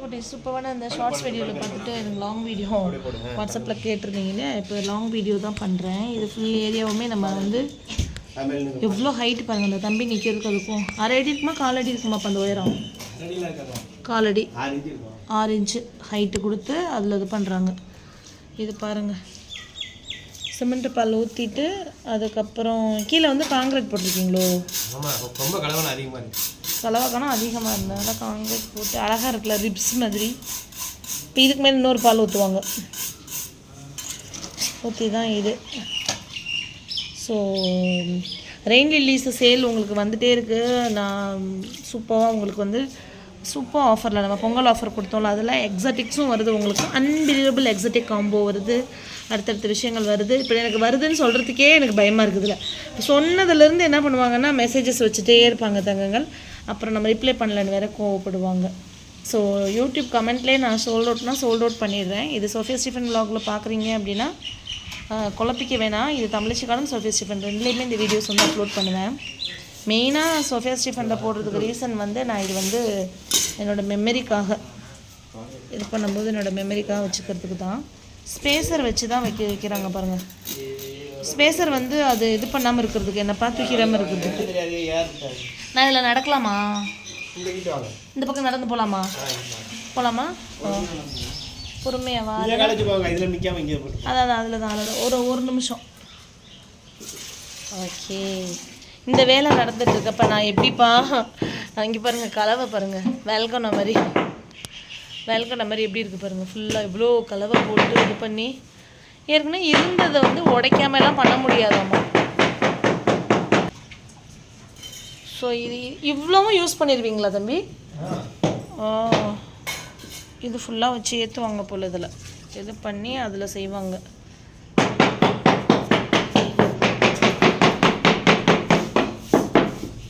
குட்டி சூப்பரான அந்த ஷார்ட்ஸ் வீடியோவில் பார்த்துட்டு எனக்கு லாங் வீடியோ வாட்ஸ்அப்பில் கேட்டிருந்தீங்கன்னு இப்போ லாங் வீடியோ தான் பண்ணுறேன் இது ஃபுல் ஏரியாவுமே நம்ம வந்து எவ்வளோ ஹைட் பாருங்க அந்த தம்பி நிற்கிறதுக்கு அதுக்கும். அரை அடி இருக்குமா கால் அடி இருக்குமா அந்த உயரம்? காலடி ஆறு இன்ச்சு ஹைட்டு கொடுத்து அதில் இது பண்ணுறாங்க இது பாருங்கள் சிமெண்ட் பால் ஊற்றிட்டு அதுக்கப்புறம் கீழே வந்து காங்கிரீட் போட்டிருக்கீங்களோ? ஆமாம் ரொம்ப கலவரம் அதிகமாக இருக்குது கலவாக்கணும் அதிகமாக இருந்ததுனால காங்கிரீட் போட்டு அழகாக இருக்குல்ல ரிப்ஸ் மாதிரி. இப்போ இதுக்கு மேலே இன்னொரு பால் ஊற்றுவாங்க ஊற்றி தான் இது. ஸோ ரெயின் லில்லிஸ் சேல் உங்களுக்கு வந்துகிட்டே இருக்குது நான் சூப்பராக உங்களுக்கு வந்து சூப்பர் ஆஃபரில் நம்ம பொங்கல் ஆஃபர் கொடுத்தோம்ல அதில் எக்ஸாட்டிக்ஸும் வருது. உங்களுக்கு அன்பிலீவபிள் எக்ஸாட்டிக் காம்போ வருது. அடுத்தடுத்த விஷயங்கள் வருது. இப்போ எனக்கு வருதுன்னு சொல்கிறதுக்கே எனக்கு பயமாக இருக்குதுல்ல. இப்போ சொன்னதுலேருந்து என்ன பண்ணுவாங்கன்னா மெசேஜஸ் வச்சுட்டே இருப்பாங்க தங்கங்கள். அப்புறம் நம்ம ரிப்ளை பண்ணலன்னு வேற கோவப்படுவாங்க. ஸோ யூடியூப் கமெண்ட்லேயே நான் சோல்ட் அவுட்னா சோல்ட் அவுட் பண்ணிடுறேன். இது சோஃபியா ஸ்டீஃபன் vlogல பார்க்குறீங்க அப்படின்னா குழப்பிக்க வேணாம். இது தமிழிச்சு சோஃபியா ஸ்டீஃபன் ரெண்டுலேயுமே இந்த வீடியோஸ் வந்து அப்லோட் பண்ணுவேன். மெயினாக சோஃபியா ஸ்டீஃபனில் போடுறதுக்கு ரீசன் வந்து நான் இது வந்து என்னோட மெமரிக்காக இது பண்ணும்போது என்னோட மெமரிக்காக வச்சுக்கிறதுக்கு தான். ஸ்பேசர் வச்சு தான் வைக்க வைக்கிறாங்க பாருங்கள் ஸ்பேசர் வந்து அது இது பண்ணாமல் இருக்கிறதுக்கு என்னப்பா தூக்கிடாமல் இருக்கிறதுக்கு. நான் இதில் நடக்கலாமா? இந்த பக்கம் நடந்து போகலாமா போகலாமா பொறுமையாவா அதான் அதில் தான் அதில் ஒரு ஒரு நிமிஷம். ஓகே. இந்த வேலை நடந்துட்டு இருக்கப்ப நான் எப்படிப்பா? அங்கே பாருங்க கலவை பாருங்க. வேல்கோன மாதிரி. வேல்கோன மாதிரி எப்படி இருக்கு பாருங்க. ஃபுல்லாக இவ்வளோ கலவை போட்டு இது பண்ணி. ஏற்கனவே இருந்ததை வந்து உடைக்காம எல்லாம் பண்ண முடியாதாம்மா. ஸோ இது இவ்வளவும் யூஸ் பண்ணிடுவீங்களா தம்பி? இது ஃபுல்லாக வச்சு ஏற்றுவாங்க போல் இதில். இது பண்ணி அதில் செய்வாங்க.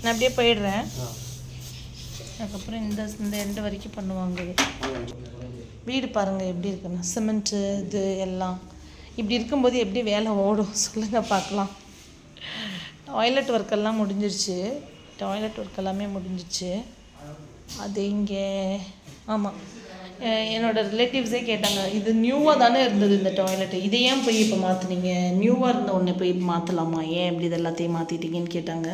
நான் அப்படியே போயிடுறேன். அதுக்கப்புறம் இந்த இந்த எண்டு வரைக்கும் பண்ணுவாங்க இது. வீடு பாருங்கள் எப்படி இருக்குன்னு. சிமெண்ட்டு இது எல்லாம். இப்படி இருக்கும்போது எப்படி வேலை ஓடும்? சொல்லுங்கள் பார்க்கலாம். டாய்லெட் ஒர்க் எல்லாம் முடிஞ்சிருச்சு. டாய்லெட் ஒர்க் எல்லாமே முடிஞ்சிச்சு. அது இங்கே ஆமாம் என்னோடய ரிலேட்டிவ்ஸே கேட்டாங்க இது நியூவாக தானே இருந்தது இந்த டாய்லெட் இதை ஏன் போய் இப்போ மாற்றுனீங்க நியூவாக இருந்த ஒன்று போய் மாற்றலாமா ஏன் இப்படி இது எல்லாத்தையும் மாற்றிட்டீங்கன்னு கேட்டாங்க.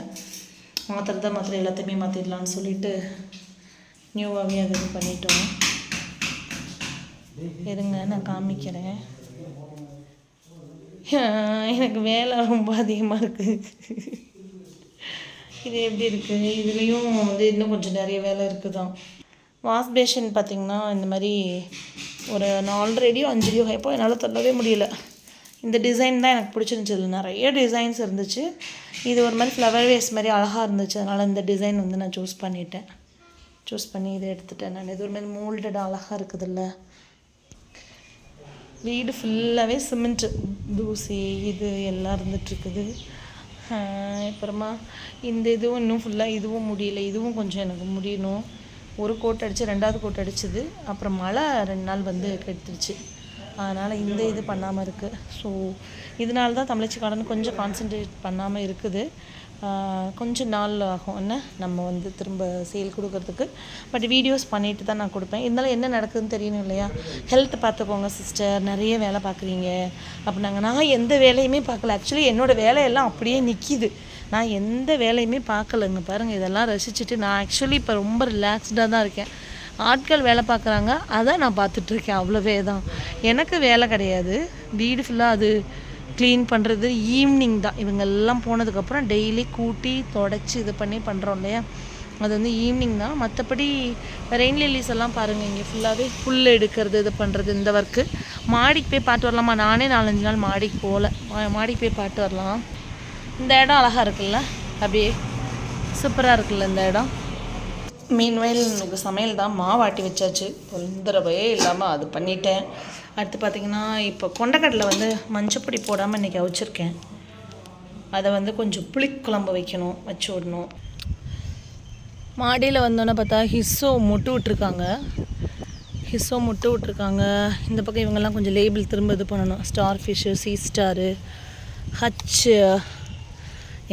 மாற்றுறதா மாத்திர எல்லாத்தையுமே மாற்றிடலான்னு சொல்லிட்டு நியூவாகவே அது இது பண்ணிட்டோம். இருங்க நான் காமிக்கிறேன். எனக்கு வேலை ரொம்ப அதிகமாக இருக்குது இது எப்படி இருக்குது இதுலேயும் வந்து இன்னும் கொஞ்சம் நிறைய வேலை இருக்குது தான் வாஷ் பேஷன் பார்த்திங்கன்னா இந்த மாதிரி ஒரு நாலரைடியோ அஞ்சடியோ ஹைப்போ என்னால் தள்ளவே முடியல. இந்த டிசைன் தான் எனக்கு பிடிச்சிருந்துச்சு. இதில் நிறைய டிசைன்ஸ் இருந்துச்சு. இது ஒரு மாதிரி ஃப்ளவர் வேஸ் மாதிரி அழகாக இருந்துச்சு. அதனால் இந்த டிசைன் வந்து நான் சூஸ் பண்ணிட்டேன். சூஸ் பண்ணி இதை எடுத்துட்டேன் நான். இது ஒரு மாதிரி மோல்டட் அழகாக இருக்குதுல்ல. வீடு ஃபுல்லாகவே சிமெண்ட்டு தூசி இது எல்லாம் இருந்துகிட்ருக்குது அப்புறமா இந்த இதுவும் இன்னும் ஃபுல்லாக இதுவும் முடியல. இதுவும் கொஞ்சம் எனக்கு முடியணும். ஒரு கோட் அடித்து ரெண்டாவது கோட் அடிச்சது. அப்புறம் மழை ரெண்டு நாள் வந்து கெடுத்துருச்சு. அதனால் இந்த இது பண்ணாமல் இருக்குது ஸோ இதனால தான் தமிழச்சி கார்டன் கொஞ்சம் கான்சென்ட்ரேட் பண்ணாமல் இருக்குது. கொஞ்ச கொஞ்சம் நாள் ஆகும் என்ன நம்ம வந்து திரும்ப சேல் கொடுக்கறதுக்கு. பட் வீடியோஸ் பண்ணிட்டு தான் நான் கொடுப்பேன். இருந்தாலும் என்ன நடக்குதுன்னு தெரியணும் இல்லையா? ஹெல்த் பார்த்துக்கோங்க சிஸ்டர் நிறைய வேலை பார்க்குறீங்க. அப்படின்னாங்க. நான் எந்த வேலையுமே பார்க்கல. ஆக்சுவலி என்னோடய வேலையெல்லாம் அப்படியே நிற்கிது நான் எந்த வேலையுமே பார்க்கலங்க. பாருங்கள் இதெல்லாம் ரசிச்சுட்டு நான் ஆக்சுவலி இப்போ ரொம்ப ரிலாக்ஸ்டாக தான் இருக்கேன். ஆட்கள் வேலை பார்க்குறாங்க. அதை நான் பார்த்துட்ருக்கேன் அவ்வளோவே தான். எனக்கு வேலை கிடையாது. வீடு ஃபுல்லாக அது க்ளீன் பண்ணுறது ஈவினிங் தான். இவங்கெல்லாம் போனதுக்கப்புறம் டெய்லி கூட்டி தொடச்சி இது பண்ணி பண்ணுறோம் இல்லையா? அது வந்து ஈவினிங் தான். மற்றபடி ரெயின் லில்லிஸ் எல்லாம் பாருங்கள் இங்கே ஃபுல்லாகவே புல் எடுக்கிறது இது பண்ணுறது இந்த ஒர்க்கு மாடிக்கு போய் பார்த்து வரலாமா? நானே நாலஞ்சு நாள் மாடிக்கு போகல மா- மாடிக்கு போய் பார்த்து வரலாம். இந்த இடம் அழகாக இருக்குல்ல? அப்படியே சூப்பராக இருக்குல்ல இந்த இடம்? மீன்வயல் எனக்கு சமையல் தான். மாவாட்டி வச்சாச்சு. தொந்தரவே இல்லாமல் அது பண்ணிட்டேன். அடுத்து பார்த்திங்கன்னா இப்போ கொண்டக்கடலை வந்து மஞ்சப்பொடி போடாமல் இன்றைக்கி அவிச்சிருக்கேன். அதை வந்து கொஞ்சம் புளிக்குழம்பு வைக்கணும் வச்சு விடணும். மாடியில் வந்தோன்னே பார்த்தா ஹிஸ்ஸோ முட்டு விட்ருக்காங்க ஹிஸ்ஸோ முட்டு விட்ருக்காங்க இந்த பக்கம் இவங்கெல்லாம் கொஞ்சம் லேபிள் திரும்ப இது பண்ணணும். ஸ்டார் ஃபிஷ்ஷு சீ ஸ்டாரு ஹச்சு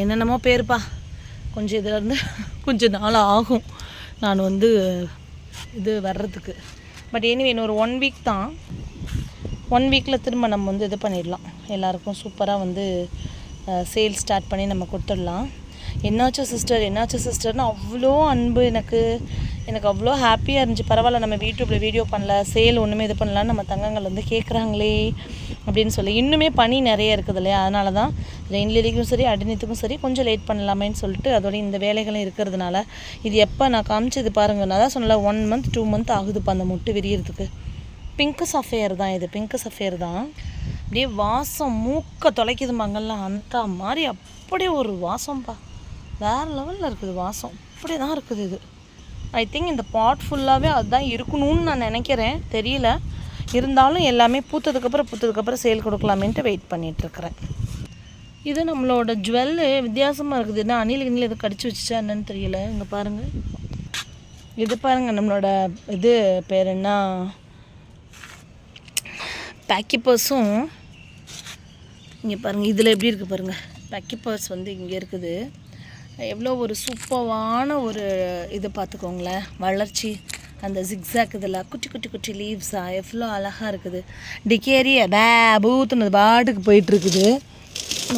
என்னென்னமோ பேருப்பா. கொஞ்சம் இதில் இருந்து கொஞ்சம் நாள் ஆகும். நான் வந்து இது வர்றதுக்கு. பட் எனிவே இன்னொரு ஒன் வீக் தான். ஒன் வீக்கில் திரும்ப நம்ம வந்து இது பண்ணிடலாம். எல்லாருக்கும் சூப்பராக வந்து சேல் ஸ்டார்ட் பண்ணி நம்ம கொடுத்துடலாம். என்னாச்சும் சிஸ்டர் என்னாச்சோ சிஸ்டர்னு அவ்வளோ அன்பு எனக்கு. எனக்கு அவ்வளோ ஹாப்பியாக இருந்துச்சு. பரவாயில்ல நம்ம யூடியூப்பில் வீடியோ பண்ணல சேல் ஒன்றுமே இது பண்ணலான்னு நம்ம தங்கங்கள் வந்து கேட்குறாங்களே அப்படின்னு சொல்லி. இன்னுமே பனி நிறைய இருக்குது இல்லையா? அதனால தான் ரெயின் லிலிக்கும் சரி அடிநித்துக்கும் சரி கொஞ்சம் லேட் பண்ணலாமேன்னு சொல்லிட்டு அதோட இந்த வேலைகளும் இருக்கிறதுனால இது எப்போ நான் காமிச்சது பாருங்க. நான் தான் சொன்னல ஒன் மந்த் டூ மந்த் ஆகுதுப்பா அந்த முட்டு விரியறதுக்கு. பிங்க் சஃபேர் தான் இது. பிங்க் சஃபேர் தான். அப்படியே வாசம் மூக்க தொலைக்குதுமாங்கல்லாம் அந்த மாதிரி அப்படியே ஒரு வாசம்ப்பா வேறு லெவலில் இருக்குது வாசம். அப்படி தான் இருக்குது இது. ஐ திங்க் இந்த பாட் ஃபுல்லாகவே அதுதான் இருக்கணும்னு நான் நினைக்கிறேன். தெரியல. இருந்தாலும் எல்லாமே பூத்ததுக்கப்புறம் பூத்ததுக்கப்புறம் சேல் கொடுக்கலாமேன்ட்டு வெயிட் பண்ணிகிட்ருக்கிறேன் இது நம்மளோட ஜுவல்லு வித்தியாசமாக இருக்குது. என்ன அணில் கிணில் எதுவும் கடிச்சு வச்சுச்சா என்னன்னு தெரியல. இங்கே பாருங்கள் இது பாருங்கள் நம்மளோட இது பேர் என்ன? பேக்கிப்பர்ஸும் இங்கே பாருங்கள் இதில் எப்படி இருக்குது பாருங்கள் பேக்கிப்பர்ஸ் வந்து இங்கே இருக்குது. எவ்வளோ ஒரு சூப்பரான ஒரு இது பார்த்துக்கோங்களேன். வளர்ச்சி அந்த ஜிக்ஸாக் இதில் குட்டி குட்டி குட்டி லீவ்ஸாக எவ்வளோ அழகாக இருக்குது. டிக்கேரி பே பூத்துனது பாட்டுக்கு போயிட்டுருக்குது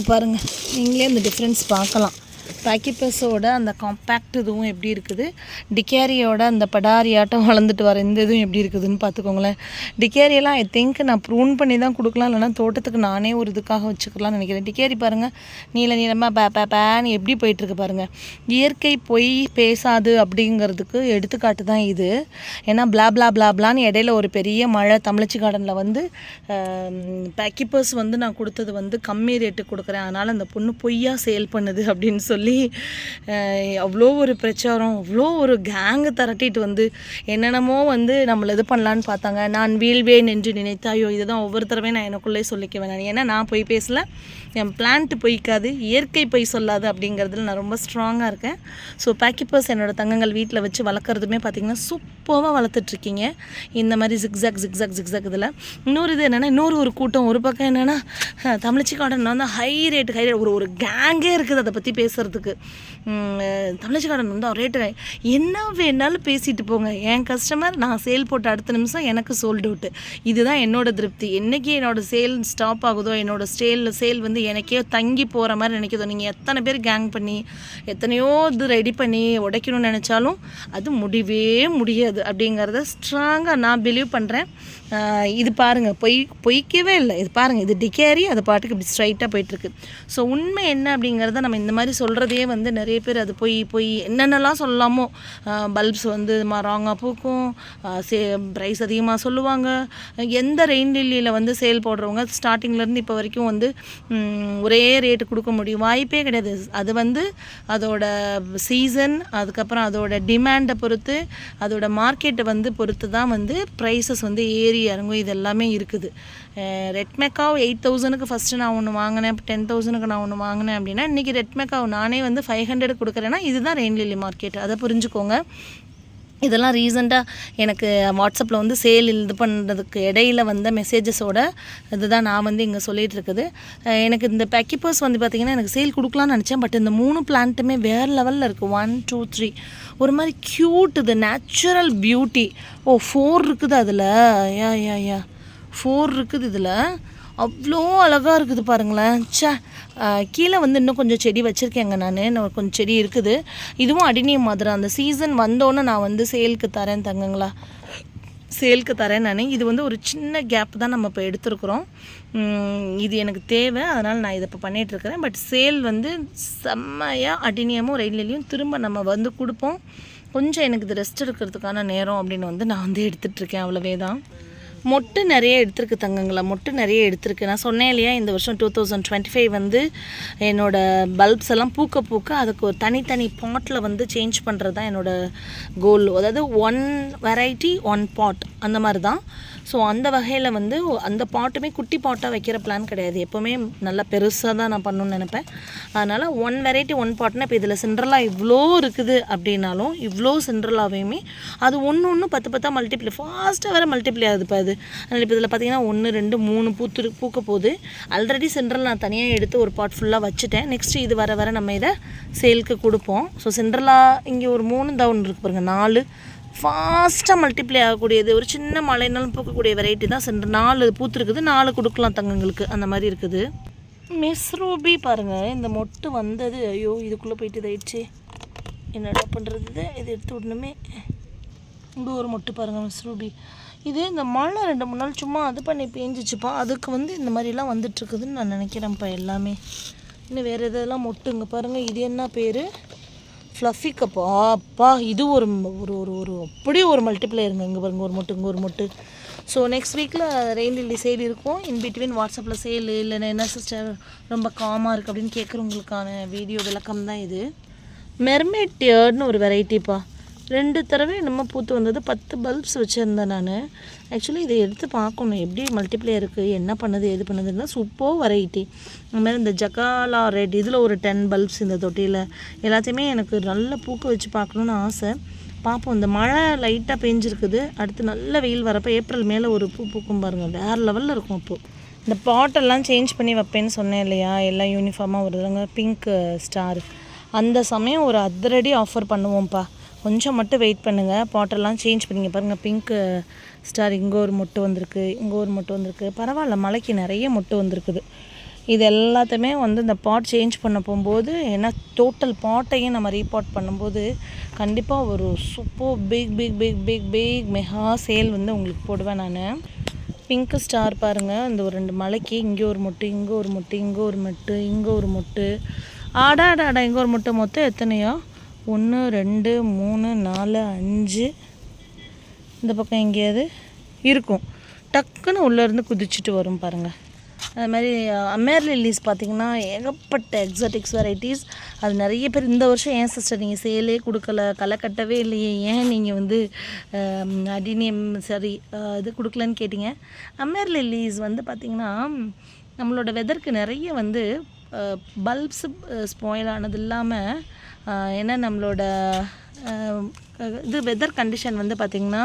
பாருங்கள் நீங்களே இந்த டிஃப்ரென்ஸ் பார்க்கலாம். பேக்கிப்பஸோட அந்த காம்பேக்ட் இதுவும் எப்படி இருக்குது? டிகேரியோட அந்த படாரியாட்டம் வளர்ந்துட்டு வர இந்த இதுவும் எப்படி இருக்குதுன்னு பார்த்துக்கோங்களேன். டிகேரியெல்லாம் ஐ திங்க் நான் ப்ரூன் பண்ணி தான் கொடுக்கலாம் இல்லைனா தோட்டத்துக்கு நானே ஒரு இதுக்காக வச்சுக்கலாம்னு நினைக்கிறேன். டிகேரி பாருங்கள் நீல நீளமாக பே பே பேன்னு எப்படி போயிட்டுருக்கு பாருங்கள் இயற்கை பொய் பேசாது அப்படிங்கிறதுக்கு எடுத்துக்காட்டு தான் இது. ஏன்னா பிளா பிளா பிளா பிளான்னு இடையில ஒரு பெரிய மழை தமிழச்சி கார்டனில் வந்து பேக்கிப்பர்ஸ் வந்து நான் கொடுத்தது வந்து கம்மி ரேட்டுக்கு கொடுக்குறேன். அதனால் அந்த பொண்ணு பொய்யா சேல் பண்ணுது அப்படின்னு சொல்லி அஹ், அவ்வளோ ஒரு பிரச்சாரம் அவ்வளோ ஒரு கேங்கு திரட்டிட்டு வந்து என்னென்னமோ வந்து நம்மளை இது பண்ணலான்னு பார்த்தாங்க. நான் வீழ்வேன் என்று நினைத்தாயோ இதுதான் ஒவ்வொரு தடவை நான் எனக்குள்ளே சொல்லிக்குவேன் நான். ஏன்னா நான் போய் பேசல. என் பிளான்ட் பொய்க்காது. இயற்கை பொய் சொல்லாது அப்படிங்கிறதுல நான் ரொம்ப ஸ்ட்ராங்காக இருக்கேன். ஸோ பேக்கிப்பர்ஸ் என்னோடய தங்கங்கள் வீட்டில் வச்சு வளர்க்குறதுமே பார்த்திங்கன்னா சூப்பராக வளர்த்துட்ருக்கீங்க. இந்த மாதிரி ஜிக்ஸாக் ஜிக்ஸாக் ஜிக்ஸாக் இதில். இன்னொரு இது என்னென்னா இன்னொரு ஒரு கூட்டம். ஒரு பக்கம் என்னென்னா தமிழ்ச்சி கார்டன் வந்து ஹை ரேட் ஹை ரேட் ஒரு ஒரு கேங்கே இருக்குது அதை பற்றி பேசுகிறதுக்கு தமிழச்சி கார்டன் வந்து ரேட்டு என்ன வேணாலும் பேசிட்டு போங்க. என் கஸ்டமர் நான் சேல் போட்ட அடுத்த நிமிஷம் எனக்கு சோல்ட் அவுட்டு இதுதான் என்னோட திருப்தி. என்றைக்கு என்னோடய சேல் ஸ்டாப் ஆகுதோ என்னோட சேல் சேல் வந்து எனக்கே தங்கி போகிற மாதிரி நினைக்குதோ நீங்கள் எத்தனை பேர் கேங் பண்ணி எத்தனையோ இது ரெடி பண்ணி உடைக்கணும்னு நினச்சாலும் அது முடியவே முடியாது அப்படிங்கிறத ஸ்ட்ராங்காக நான் பிலீவ் பண்ணுறேன் இது பாருங்கள் பொய் பொய்க்கவே இல்லை. இது பாருங்கள் இது டிகேரி அது பாட்டுக்கு இப்படி ஸ்ட்ரைட்டாக போயிட்டுருக்கு ஸோ உண்மை என்ன அப்படிங்கிறத நம்ம இந்த மாதிரி சொல்கிறதே வந்து நிறைய நிறைய பேர் அது பொய் பொய் என்னென்னலாம் சொல்லலாமோ பல்ப்ஸ் வந்து ராங்காக பூக்கும் சே ப்ரைஸ் அதிகமாக சொல்லுவாங்க. எந்த ரெயின் லில்லியில் வந்து சேல் போடுறவங்க ஸ்டார்டிங்லேருந்து இப்போ வரைக்கும் வந்து ஒரே ரேட்டு கொடுக்க முடியும். வாய்ப்பே கிடையாது. அது வந்து அதோட சீசன் அதுக்கப்புறம் அதோட டிமாண்டை பொறுத்து அதோட மார்க்கெட்டை வந்து பொறுத்து தான் வந்து ப்ரைஸஸ் வந்து ஏறி இறங்கும். இது எல்லாமே இருக்குது. ரெட்மெக்காவ் எயிட் தௌசணுக்கு ஃபஸ்ட்டு நான் ஒன்று வாங்கினேன் டென் தௌசணுக்கு நான் ஒன்று வாங்கினேன் அப்படின்னா இன்றைக்கி ரெட்மெக்காவ் நானே வந்து ஃபைவ் ஹண்ட்ரட் கொடுக்குறேன்னா இதுதான் ரெயின் லில்லி மார்க்கெட் அதை புரிஞ்சுக்கோங்க. இதெல்லாம் ரீசெண்டாக எனக்கு வாட்ஸ்அப்பில் வந்து சேல் இது பண்ணுறதுக்கு இடையில வந்த மெசேஜஸோட இதுதான் நான் வந்து இங்கே சொல்லிகிட்டு இருக்குது. எனக்கு இந்த பேக்கிப்பர்ஸ் வந்து பார்த்திங்கன்னா எனக்கு சேல் கொடுக்கலாம்னு நினச்சேன் பட் இந்த மூணு பிளான்ட்டுமே வேறு லெவலில் இருக்குது ஒன் டூ த்ரீ ஒரு மாதிரி க்யூட் இது நேச்சுரல் பியூட்டி ஓ ஃபோர் இருக்குது அதில். யா யா யா ஃபோர் இருக்குது இதில். அவ்வளோ அழகாக இருக்குது பாருங்களேன். ச்சே கீழே வந்து இன்னும் கொஞ்சம் செடி வச்சுருக்கேங்க நான். இன்னும் கொஞ்சம் செடி இருக்குது. இதுவும் அடினியம் மாதிரி அந்த சீசன் வந்தோன்னே நான் வந்து சேலுக்கு தரேன் தங்கங்களா. சேலுக்கு தரேன் நான். இது வந்து ஒரு சின்ன கேப் தான் நம்ம இப்போ எடுத்துருக்குறோம். இது எனக்கு தேவை. அதனால் நான் இதை இப்போ பண்ணிகிட்ருக்கிறேன் பட் சேல் வந்து செம்மையாக அடினியமும் ரயில்லையும் திரும்ப நம்ம வந்து கொடுப்போம். கொஞ்சம் எனக்கு இது ரெஸ்ட் எடுக்கிறதுக்கான நேரம் அப்படின்னு வந்து நான் வந்து எடுத்துகிட்ருக்கேன் அவ்வளவே தான். மொட்டு நிறைய எடுத்திருக்கு தங்கங்களா மொட்டு நிறைய எடுத்திருக்கு. நான் சொன்னேன் இல்லையா இந்த வருஷம் டூ தௌசண்ட் டுவெண்ட்டி ஃபைவ் வந்து என்னோடய பல்ப்ஸ் எல்லாம் பூக்க பூக்க அதுக்கு ஒரு தனித்தனி பாட்டில் வந்து சேஞ்ச் பண்ணுறது தான் என்னோடய கோல் அதாவது ஒன் வெரைட்டி ஒன் பாட் அந்த மாதிரி தான் ஸோ அந்த வகையில் வந்து அந்த பாட்டுமே குட்டி பாட்டாக வைக்கிற பிளான் கிடையாது. எப்போவுமே நல்லா பெருசாக தான் நான் பண்ணணும்னு நினைப்பேன். அதனால் ஒன் வெரைட்டி ஒன் பாட்னா இப்போ இதில் சிண்ட்ரலா இவ்வளோ இருக்குது அப்படின்னாலும் இவ்வளோ சிண்ட்ரலாவையுமே அது ஒன்று ஒன்று பத்து பத்தாக மல்டிப்ளை ஃபாஸ்ட்டாக வேறு மல்டிப்ளை ஆகுது இப்போ அது. அதனால் இப்போ இதில் பார்த்தீங்கன்னா ஒன்று ரெண்டு மூணு பூத்து பூக்க போகுது. ஆல்ரெடி சென்ட்ரல் நான் தனியாக எடுத்து ஒரு பாட் ஃபுல்லாக வச்சுட்டேன். நெக்ஸ்ட் இது வர வர நம்ம இதை சேலுக்கு கொடுப்போம். ஸோ சென்ட்ரலாக இங்கே ஒரு மூணு தவுன் இருக்கு பாருங்க நாலு. ஃபாஸ்ட்டாக மல்டிப்ளை ஆகக்கூடியது ஒரு சின்ன மழைனாலும் பூக்கக்கூடிய வெரைட்டி தான் சென்று நாலு பூத்துருக்குது நாலு கொடுக்கலாம் தங்கங்களுக்கு. அந்த மாதிரி இருக்குது. மிஸ் ரூபி பாருங்கள் இந்த மொட்டு வந்தது. ஐயோ இதுக்குள்ளே போயிட்டு இதாயிடுச்சு. என்னடா பண்ணுறது இதை? இது எடுத்து விடணுமே. இங்கே ஒரு மொட்டு பாருங்கள் மிஸ் ரூபி இது இந்த மழை ரெண்டு மூணு நாள் சும்மா அது பண்ணி பேஞ்சிச்சுப்பா. அதுக்கு வந்து இந்த மாதிரிலாம் வந்துட்டுருக்குதுன்னு நான் நினைக்கிறேன்ப்பா எல்லாமே. இன்னும் வேறு எதெல்லாம் மொட்டுங்க பாருங்கள் இது என்ன பேர்? ஃப்ளஃபி கப்பா அப்பா இது ஒரு ஒரு ஒரு ஒரு அப்படியே ஒரு மல்டிப்ளேயருங்க இங்கே பாருங்கள் ஒரு மொட்டு இங்கே ஒரு மொட்டு. ஸோ நெக்ஸ்ட் வீக்கில் ரெயின் லில்லி சேல் இருக்கும். இன் பிட்வீன் வாட்ஸ்அப்பில் சேல் இல்லைன்னா என்ன சிஸ்டர் ரொம்ப காமாக இருக்குது அப்படின்னு கேட்குறவங்களுக்கான வீடியோ விளக்கம் தான் இது. மெர்மேட் டியர்ட்னு ஒரு வெரைட்டிப்பா ரெண்டு தடவை நம்ம பூத்து வந்தது. பத்து பல்ப்ஸ் வச்சுருந்தேன் நான். ஆக்சுவலி இதை எடுத்து பார்க்கணும். எப்படி மல்டிப்ளே இருக்குது என்ன பண்ணுது? எது பண்ணுதுன்னா சூப்பர் வெரைட்டி அது இந்த ஜக்காலா ரெட் இதில் ஒரு டென் பல்ப்ஸ் இந்த தொட்டியில். எல்லாத்தையுமே எனக்கு நல்ல பூக்க வச்சு பார்க்கணுன்னு ஆசை. பார்ப்போம். இந்த மழை லைட்டாக பெஞ்சிருக்குது. அடுத்து நல்ல வெயில் வரப்போ ஏப்ரல் மேலே ஒரு பூ பூக்கும் பாருங்கள் வேறு லெவலில் இருக்கும் அப்போது இந்த பாட்டெல்லாம் சேஞ்ச் பண்ணி வைப்பேன்னு சொன்னேன் இல்லையா? எல்லாம் யூனிஃபார்மாக வருதுங்க பிங்க் ஸ்டார் அந்த சமயம் ஒரு அதிரடி ஆஃபர் பண்ணுவோம்ப்பா. கொஞ்சம் மட்டும் வெயிட் பண்ணுங்கள் பாட்டெல்லாம் சேஞ்ச் பண்ணிங்க. பாருங்கள் பிங்க்கு ஸ்டார் இங்கே ஒரு மொட்டு வந்திருக்கு இங்கே ஒரு மொட்டு வந்திருக்கு. பரவாயில்ல மலைக்கு நிறைய மொட்டு வந்திருக்குது. இது எல்லாத்தையுமே வந்து இந்த பாட் சேஞ்ச் பண்ண போகும்போது ஏன்னா டோட்டல் பாட்டையும் நம்ம ரீபாட் பண்ணும்போது கண்டிப்பாக ஒரு super big big big big big mega sale வந்து உங்களுக்கு போடுவேன் நான். பிங்க்கு ஸ்டார் பாருங்கள் இந்த ஒரு ரெண்டு மலைக்கு இங்கே ஒரு மொட்டு இங்கே ஒரு மொட்டு இங்கே ஒரு மொட்டு இங்கே ஒரு மொட்டு. ஆடா ஆடா ஆடா இங்கே ஒரு மொட்டு மொத்தம் எத்தனையோ? ஒன்று ரெண்டு மூணு நாலு அஞ்சு. இந்த பக்கம் எங்கேயாவது இருக்கும். டக்குன்னு உள்ளேருந்து குதிச்சுட்டு வரும் பாருங்கள் அது மாதிரி அமேர் லில்லிஸ் பார்த்தீங்கன்னா ஏகப்பட்ட எக்ஸாட்டிக்ஸ் வெரைட்டிஸ் அது நிறைய பேர் இந்த வருஷம் ஏன் சிஸ்டர் நீங்கள் சேலே கொடுக்கல களை கட்டவே இல்லையே? ஏன் நீங்கள் வந்து அடினியம் சரி இது கொடுக்கலன்னு கேட்டிங்க? அமேர் லில்லிஸ் வந்து பார்த்திங்கன்னா நம்மளோட வெதருக்கு நிறைய வந்து பல்ப்ஸ் ஸ்பாயில் ஆனது இல்லாமல் ஏன்னா நம்மளோட இது வெதர் கண்டிஷன் வந்து பார்த்திங்கன்னா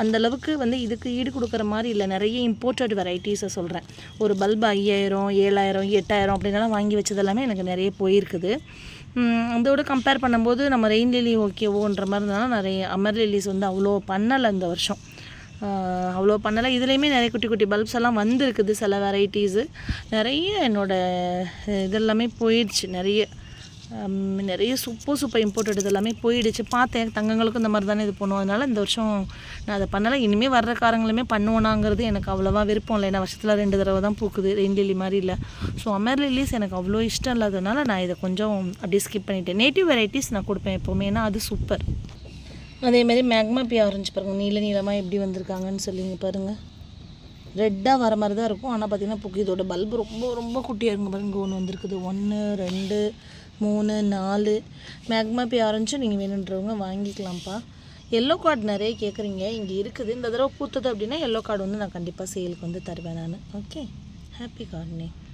அந்த அளவுக்கு வந்து இதுக்கு ஈடு கொடுக்குற மாதிரி இல்லை. நிறைய இம்போர்ட்டட் வெரைட்டிஸை சொல்கிறேன் ஒரு பல்ப் ஐயாயிரம் ஏழாயிரம் எட்டாயிரம் அப்படின்லாம் வாங்கி வச்சது எல்லாமே எனக்கு நிறைய போயிருக்குது. அதோடு அதோட கம்பேர் பண்ணும்போது நம்ம ரெயின் லில்லி ஓகேவோன்ற மாதிரி இருந்தாலும் நிறைய அமர் லிலிஸ் வந்து அவ்வளோ பண்ணலை இந்த வருஷம். அவ்வளோ பண்ணலை. இதுலேயுமே நிறைய குட்டி குட்டி பல்ப்ஸ் எல்லாம் வந்திருக்குது சில வெரைட்டிஸு நிறைய என்னோடய இதெல்லாமே போயிடுச்சு. நிறைய நிறைய சூப்பர் சூப்பர் இம்போர்ட்டட் இதெல்லாமே போயிடுச்சு. பார்த்தேன் தங்கங்களுக்கும் இந்த மாதிரி தானே இது பண்ணுவோம். அதனால் இந்த வருஷம் நான் அதை பண்ணலை. இனிமேல் வர்ற காரங்களுமே பண்ணுவோனாங்கிறது எனக்கு அவ்வளோவா விருப்பம் இல்லை. ஏன்னா வருஷத்தில் ரெண்டு தடவை தான் பூக்குது. ரெயின் லில்லி மாதிரி இல்லை. ஸோ அமர் லில்லிஸ் எனக்கு அவ்வளோ இஷ்டம் இல்லாததுனால நான் இதை கொஞ்சம் அப்படியே ஸ்கிப் பண்ணிட்டேன். நேட்டிவ் வெரைட்டிஸ் நான் கொடுப்பேன் எப்போவுமே. ஏன்னா அது சூப்பர் அதே மாதிரி மேக்மா பி ஆரஞ்சு பாருங்கள் நீல நீளமாக எப்படி வந்திருக்காங்கன்னு சொல்லிங்க பாருங்கள் ரெட்டாக வர மாதிரி தான் இருக்கும். ஆனால் பார்த்தீங்கன்னா புக்கு இதோட பல்பு ரொம்ப ரொம்ப குட்டியாக இருக்கும் பாருங்கள் ஒன்று வந்திருக்குது. ஒன்று ரெண்டு மூணு நாலு. மேக்மா பி ஆரஞ்சும் நீங்கள் வேணுன்றவங்க வாங்கிக்கலாம்ப்பா. எல்லோ கார்டு நிறைய கேட்குறீங்க இங்கே இருக்குது. இந்த தடவை பூத்தது அப்படின்னா எல்லோ கார்டு வந்து நான் கண்டிப்பாக சேலுக்கு வந்து தருவேன் நான். Okay happy கார்டனே